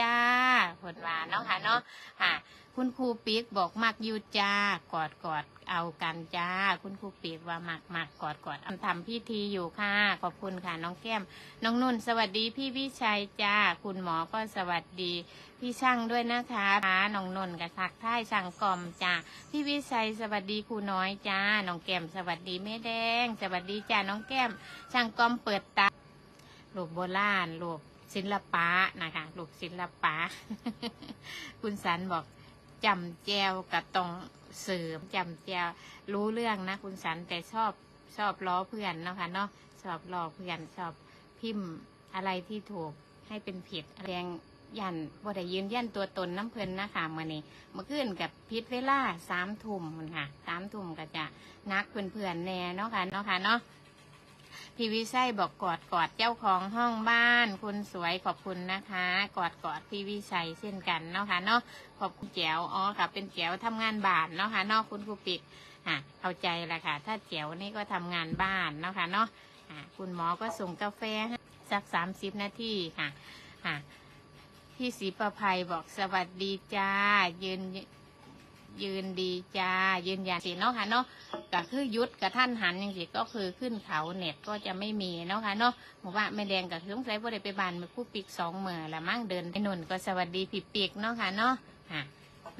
จ้าผลว่าเนาะค่ะเนาะค่ะ คุณครูปิ๊กบอกมักอยู่จ้ากอดกอดเอากันจ้า คุณครูปิ๊กว่ามักมักกอดกอดทำพิธีอยู่ค่ะ ขอบคุณค่ะน้องแก้ม น้องนุ่น สวัสดีพี่วิชัยจ้า คุณหมอก็สวัสดี พี่ช่างด้วยนะคะน้องนนท์กับทักท่ายช่างกล่อมจ้าพี่วิชัยสวัสดีครูน้อยจ้า น้องแก้มสวัสดีแม่แดง สวัสดีจ้าน้องแก้ม ช่างกล่อมเปิดตาลูกโบราณลูก ศิลปะนะคะลูกศิลปะ คุณสันบอกจำแจวกับตรงเสริมจำแจวรู้เรื่องนะ คุณสันแต่ชอบชอบล้อเพื่อนนะคะเนาะชอบล้อเพื่อนชอบพิมพ์อะไรที่ถูกให้เป็นผิดแรงยันบ่ได้ยืนยันตัวตนน้ำเพลินนะคะมื่อนี้เมื่อคืนกับพิษเวลาสามทุ่มค่ะสามทุ่มก็จะนักเพื่อนๆแน่เนาะค่ะเนาะค่ะเนาะ พี่วิไสบอกกอดกอดเจ้าของห้องบ้าน คุณสวยขอบคุณนะคะ กอดกอดพี่วิชัยเช่นกันเนาะค่ะเนาะขอบคุณแจ๋วอ๋อค่ะเป็นแจ๋วทำงานบ้านเนาะค่ะเนาะคุณครูปิดอะเข้าใจละค่ะ ถ้าแจ๋วนี่ก็ทำงานบ้านเนาะค่ะเนาะอะคุณหมอก็ส่งกาแฟสักสามสิบนาทีค่ะอะพี่ศรีประภัยบอกสวัสดีจ้ายืน ยืนดีจ้ายืนยันสิเนาะค่ะเนาะก็คือยุดกับท่านหันอย่างสิก็คือขึ้นเขาเน็ตก็จะไม่มีเนาะค่ะเนาะหมู่ว่าไม่แดงกับคือสงสัยว่าได้ไปบานมาผู้ปีกสองเมื่อละมั่งเดินไปนุ่นก็สวัสดีพี่ปีกเนาะค่ะเนาะอะ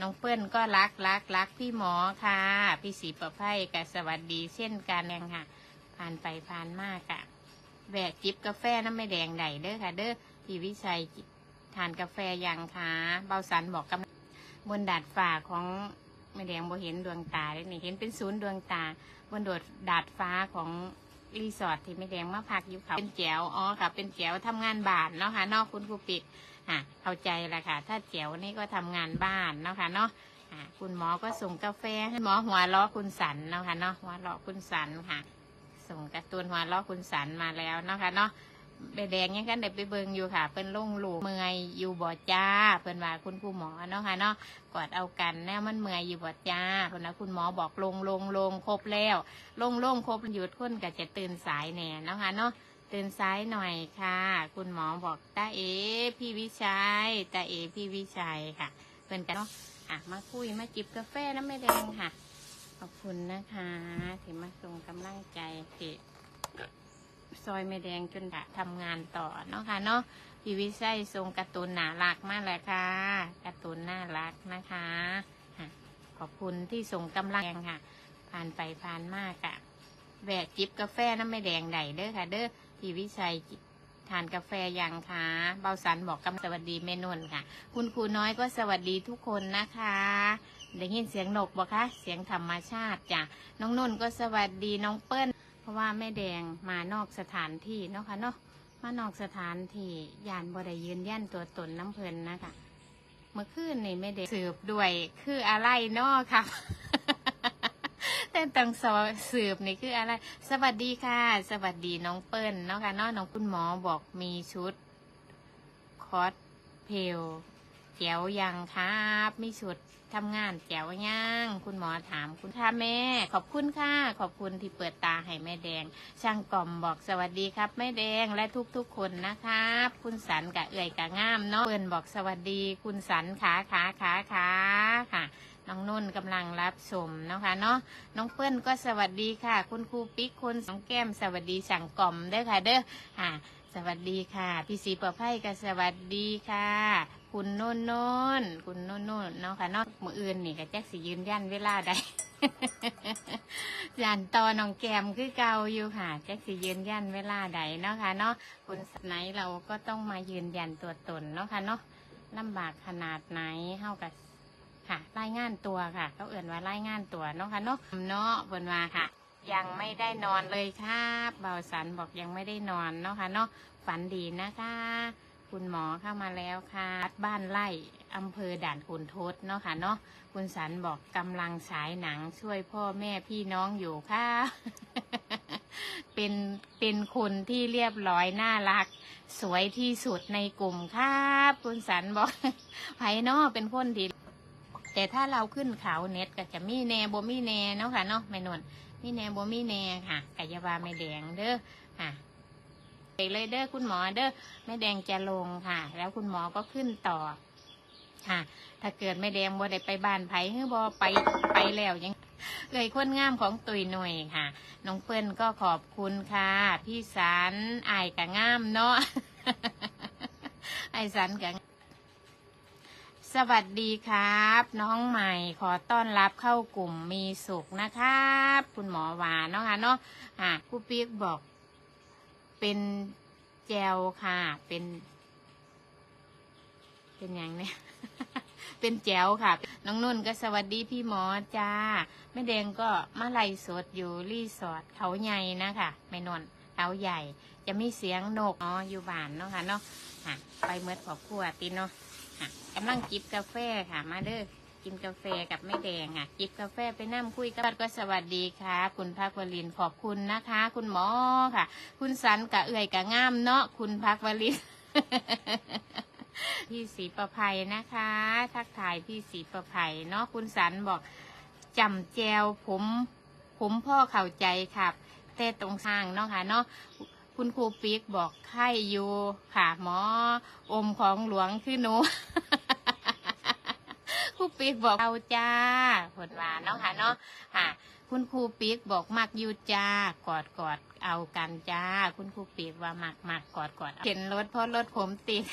น้องเปิ้ลก็รักรักรักพี่หมอค่ะ พี่ศรีประภัยก็สวัสดีเช่นกันแดงค่ะ ผ่านไปผ่านมากอะแวะจิบกาแฟน้ำไม่แดงใดเด้อค่ะ เด้อพี่วิชัยทานกาแฟยังคะเบาสันบอกกำลัง บนดาดฟ้าของไม่แดงบ่เห็นดวงตาเลยนี่เห็นเป็นศูนย์ดวงตา บนโดดดาดฟ้าของรีสอร์ทที่ไม่แดงมาพักอยู่เขาเป็นแจวอ๋อค่ะ เป็นแจวทำงานบ้านเนาะค่ะนอกคุณครูปิดอะเข้าใจละค่ะ ถ้าแจวนี่ก็ทำงานบ้านเนาะค่ะเนาะอะคุณหมอก็ส่งกาแฟให้หมอหัวล้อคุณสันเนาะค่ะเนาะหัวล้อคุณสันค่ะ ส่งการ์ตูนหัวล้อคุณสันมาแล้วเนาะค่ะเนาะ ใบแดงยังกันเด็ไปเบิงอยู่ค่ะเป็นลงลูกเมื่อยอยู่บ่จ้าเพิ่นว่าคุณครูหมอเนาะค่ะเนาะกอดเอากันแน่มันเมื่อยอยู่บ่จ้าเพิ่นว่าคุณหมอบอกลงลงลงครบแล้ว ลงลงครบหยุดคนก็จะตื่นสายแน่เนาะค่ะเนาะตื่นสายหน่อยค่ะ คุณหมอบอกตาเอพี่วิชัยตาเอพี่วิชัยค่ะเพิ่นกันเนาะอะมาคุยมาจิบกาแฟน้ำไม่แดงค่ะขอบคุณนะคะที่มาส่งกำลังใจที่ ซอยไม่แดงจนดะทำงานต่อเนาะค่ะเนาะพี่วิชัยทรงการ์ตูนน่ารักมากเลยค่ะการ์ตูนน่ารักนะคะขอบคุณที่ส่งกำลังค่ะ ผ่านไปผ่านมากอะแวะจิบกาแฟน้ำไม่แดงใดเด้อค่ะ เด้อพี่วิชัยทานกาแฟยังคะเบาสันบอกกำสวัสดีเมนุนค่ะ คุณครูน้อยก็สวัสดีทุกคนนะคะได้ยินเสียงนกบอกคะเสียงธรรมชาติจ้ะน้องนุ่นก็สวัสดีน้องเปิ้ล เพราะว่าแม่แดงมานอกสถานที่เนาะค่ะเนาะมานอกสถานที่ยานบ่ได้ยืนยันตัวตนน้ำเพลินนะคะเมื่อคืนนี่แม่แดงสืบด้วยคืออะไรเนาะค่ะแต่ต้องสอสืบนี่คืออะไร สวัสดีค่ะ สวัสดีน้องเปิ้ลเนาะค่ะเนาะน้องคุณหมอบอกมีชุดคอสเพล แจ๋วยังครับ มีชุดทำงานแจ๋วยังคุณหมอถามคุณค่ะแม่ ขอบคุณค่ะ ขอบคุณที่เปิดตาให้แม่แดง ช่างกล่อมบอกสวัสดีครับแม่แดงและทุกๆคนนะครับ คุณสันกับเอื่อยกับง่ามเนาะเปิ้นบอกสวัสดี คุณสันขาขาขาขาค่ะน้องนุ่นกำลังรับชมนะคะเนาะน้องเปิ้ลก็สวัสดีค่ะ คุณครูปิ๊กคุณสองแก้มสวัสดีสั่งกล่อมเด้อค่ะเด้อค่ะ สวัสดีค่ะ พี่สีประไพ่ก็สวัสดีค่ะ คุณโน่นโน่นคุณโน่นโน่นเนาะค่ะเนาะมืออื่นนี่ก็แจ็คสิยืนยันเวลาใดยันตอน้องแกมคือเก่าอยู่ค่ะแจ็คสิยืนยันเวลาใดเนาะค่ะเนาะคุณไหนเราก็ต้องมายืนยันตัวตนเนาะค่ะเนาะลำบากขนาดไหนเท่ากับค่ะรายงานตัวค่ะเขาเอื่นว่ารายงานตัวเนาะค่ะเนาะเนาะบนว่าค่ะ ยังไม่ได้นอนเลยครับเบาสันบอกยังไม่ได้นอนเนาะค่ะเนาะฝันดีนะคะ คุณหมอเข้ามาแล้วค่ะบ้านไร่อำเภอด่านขุนทดเนาะค่ะเนาะคุณสันบอกกำลังฉายหนังช่วยพ่อแม่พี่น้องอยู่ค่ะ เป็นเป็นคนที่เรียบร้อยน่ารัก สวยที่สุดในกลุ่มครับคุณสันบอกไผเนาะเป็นคนที่แต่ถ้าเราขึ้นเขาเน็ตก็จะมีแนโบมีแนเนาะค่ะเนาะแม่นวลมีแนโบมีแนค่ะกายาบาไม่แดงเด้อค่ะ เลยเด้อคุณหมอเด้อแม่แดงจะลงค่ะ แล้วคุณหมอก็ขึ้นต่อค่ะ ถ้าเกิดแม่แดงบ่ได้ไปบ้านไผ่ฮือบ่ไปไปแล้วยังเลยคนงามของตุยหน่วยค่ะ น้องเปิ้ลก็ขอบคุณค่ะ พี่สันอายกะงามเนาะไอสันกะสวัสดีครับ น้องใหม่ขอต้อนรับเข้ากลุ่มมีสุขนะครับ คุณหมอหวานเนาะค่ะเนาะอะครูปิ๊กบอก เป็นแจวค่ะ เป็น เป็นอย่างเนี้ยเป็นแจวค่ะ น้องนุ่นก็สวัสดีพี่หมอจ้าแม่แดงก็มาไล่สดอยู่รีสอร์ทเขาใหญ่นะคะแม่นนเขาใหญ่ จะมีเสียงนกอ๋ออยู่บ้านเนาะค่ะเนาะอะไปเมื่อขอบครัวตีเนาะะกำลังจิบกาแฟค่ะมาเด้อ กินกาแฟกับแม่แดงค่ะจิบกาแฟไปนั่งคุยกันก็สวัสดีค่ะ คุณพักวลินขอบคุณนะคะ คุณหมอค่ะ คุณสันกะเอื่อยกะง่ามเนาะคุณพักวลินพี่สีประภัยนะคะ ทักทายพี่สีประภัยเนาะคุณสันบอกจำแจวผม ผมพ่อเข้าใจครับแต่ตรงข้างเนาะค่ะเนาะคุณครูปิ๊กบอกไข้อยู่ค่ะหมออมของหลวงคือหนู ปิ๊กบอกเอาจ้าผลหวานเนาะค่ะเนาะค่ะ คุณครูปิ๊กบอกมักอยู่จ้ากอดกอดเอากันจ้า คุณครูปิ๊กว่ามักมักกอดกอดเข็นรถเพราะรถผมติด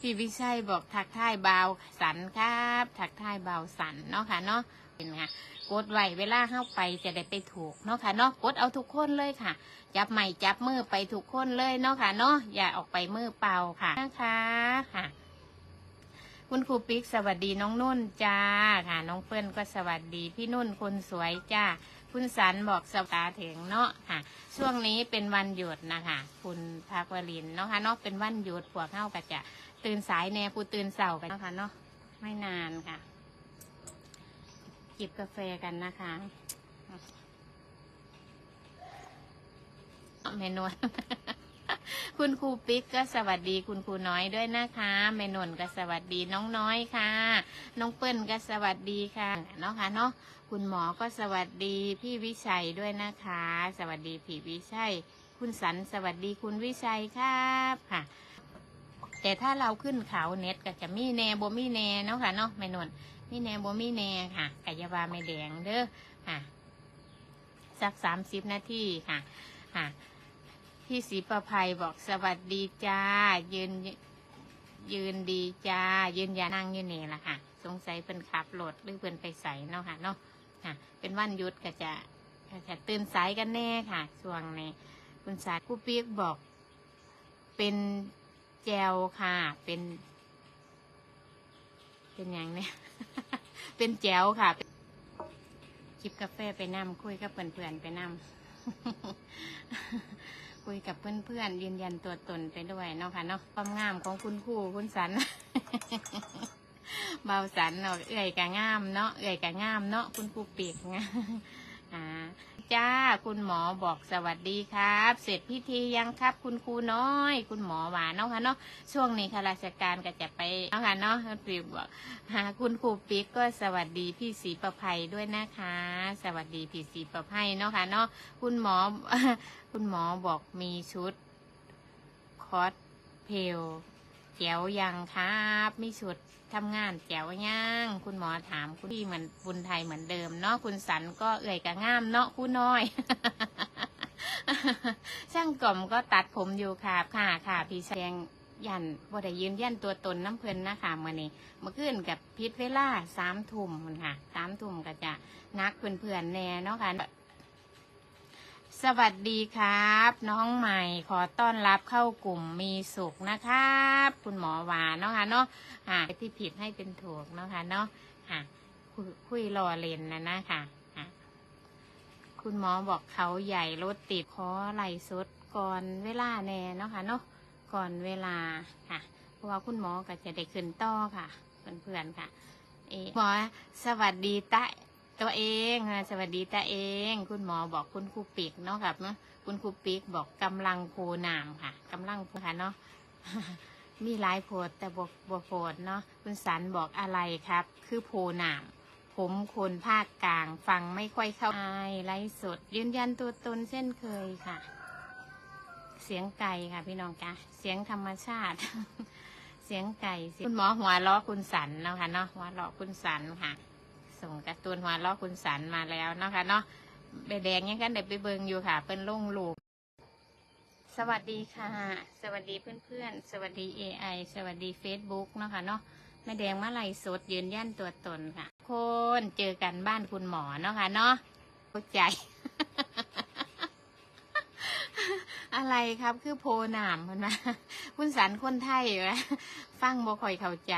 พี่วิชัยบอกทักทายเบาสันครับ ทักทายเบาสันเนาะค่ะเนาะเป็นไงกดไว้เวลาเข้าไปจะได้ไปถูกเนาะค่ะเนาะกดเอาทุกคนเลยค่ะ จับใหม่จับมือไปทุกคนเลยเนาะค่ะเนาะอย่าออกไปมือเปล่าค่ะนะคะค่ะ คุณครูปิ๊กสวัสดีน้องนุ่นจ้าค่ะ น้องเปิ้ลก็สวัสดีพี่นุ่นคนสวยจ้าคุณสันบอกสตาถึงเนาะค่ะ ช่วงนี้เป็นวันหยุดนะคะคุณภาควลินเนาะค่ะเนาะเป็นวันหยุดพวกเข้าก็จะตื่นสายแน่ผู้ตื่นเสาร์กันนะคะเนาะไม่นานค่ะ จิบกาแฟกันนะคะเมนวน คุณครูปิ๊กก็สวัสดีคุณครูน้อยด้วยนะคะเมนวนก็สวัสดีน้องน้อยค่ะ น้องเปิ้ลก็สวัสดีค่ะเนาะค่ะเนาะคุณหมอก็สวัสดีพี่วิชัยด้วยนะคะ สวัสดีพี่วิชัย คุณสันสวัสดีคุณวิชัยครับค่ะแต่ถ้าเราขึ้นเขาเน็ตก็จะมีแนโบมีแนเนาะค่ะเนาะเมนวนมีแนโบมีแนค่ะกายาวาไม่แดงเด้อค่ะ สักสามสิบนาทีค่ะ ค่ะ พี่ศรีประภัยบอกสวัสดีจ้า ยืนยืนดีจ้า ยืนยานั่งยืนนี่ละค่ะ สงสัยเป็นขับรถหรือเป็นไปใส่เนาะค่ะเนาะค่ะเป็นวันหยุดก็จะก็จะตื่นสายกันแน่ค่ะช่วงนี้คุณสายผู้เปียกบอก เป็นแจวค่ะ เป็น เป็นอย่างเนี้ยเป็นแจวค่ะจิบกาแฟไปนั่คุยกับเพื่อนๆไปนั่ คุยกับเพื่อนๆยืนยันตัวตนไปด้วยเนาะค่ะเนาะความงามของคุณครูคุณสัน เบาสันเนาะเอื่อยกะงามเนาะเอื่อยกะงามเนาะคุณครูปีกงะอ่า จ้า คุณหมอบอกสวัสดีครับ เสร็จพิธียังครับคุณครูน้อย คุณหมอหวานเนาะค่ะเนาะช่วงนี้ข้าราชการก็จะไปเนาะค่ะเนาะคุณปีบอกหาคุณครูปิ๊กก็สวัสดีพี่ศรีประภัยด้วยนะคะ สวัสดีพี่ศรีประภัยเนาะค่ะเนาะคุณหมอคุณหมอบอกมีชุดคอสเพลแจ๋วยังครับมีชุด ทำงานแจ๋วยังคุณหมอถามคุณพี่เหมือนบุญไทยเหมือนเดิมเนาะคุณสันก็เอ่ยกะง่ามเนาะคุณน้อย ช่างกล่อมก็ตัดผมอยู่ค่ะค่ะค่ะ พี่แสดงยันบ่ได้ยืนยันตัวตนน้ำเพลินนะคะมื่อนี้เมื่อคืนกับพิษเวลาสามทุ่มค่ะสามทุ่มก็จะนักเพื่อนๆแน่เนาะค่ะ สวัสดีครับ น้องใหม่ขอต้อนรับเข้ากลุ่มมีสุขนะครับ คุณหมอหวานเนาะค่ะเนาะอ่าที่ผิดให้เป็นถูกเนาะค่ะเนาะอ่าคุยรอเลนนะนะค่ะอ่าคุณหมอบอกเขาใหญ่รถติดขอไหลสดก่อนเวลาแน่เนาะค่ะเนาะก่อนเวลาค่ะ เพราะว่าคุณหมอก็จะได้ขึ้นต่อค่ะเพื่อนๆค่ะเอหมอสวัสดีตะ ตัวเองค่ะสวัสดีตาเอง คุณหมอบอกคุณครูปิกเนาะครับเนาะคุณครูปิกบอกกำลังโพนามค่ะกำลังโพค่ะเนาะมีหลายโพดแต่บกบโพดเนาะคุณสันบอกอะไรครับ คือโพนาม ผมคนภาคกลางฟังไม่ค่อยเข้าใจไลฟ์สด ยืนยันตัวตนเช่นเคยค่ะ เสียงไก่ค่ะพี่น้องจ้ะเสียงธรรมชาติ เสียงไก่คุณหมอหัวล้อคุณสันเนาะค่ะเนาะหัวล้อคุณสันค่ะ ส่งการ์ตูนหัวล้อคุณสันมาแล้วนะคะเนาะใบแดงยังกันเด็ไปเบิงอยู่ค่ะ เป็นลุงลูก สวัสดีค่ะ สวัสดีเพื่อนๆ สวัสดี AI สวัสดี Facebook เนาะค่ะเนาะแม่แดงมาไล่สดยืนยันตัวตนค่ะ คนเจอกันบ้านคุณหมอเนาะค่ะเนาะเข้าใจ อะไรครับคือโพนามคุณนะคุณสันคนไทยวะฟังบ่ค่อยเข้าใจ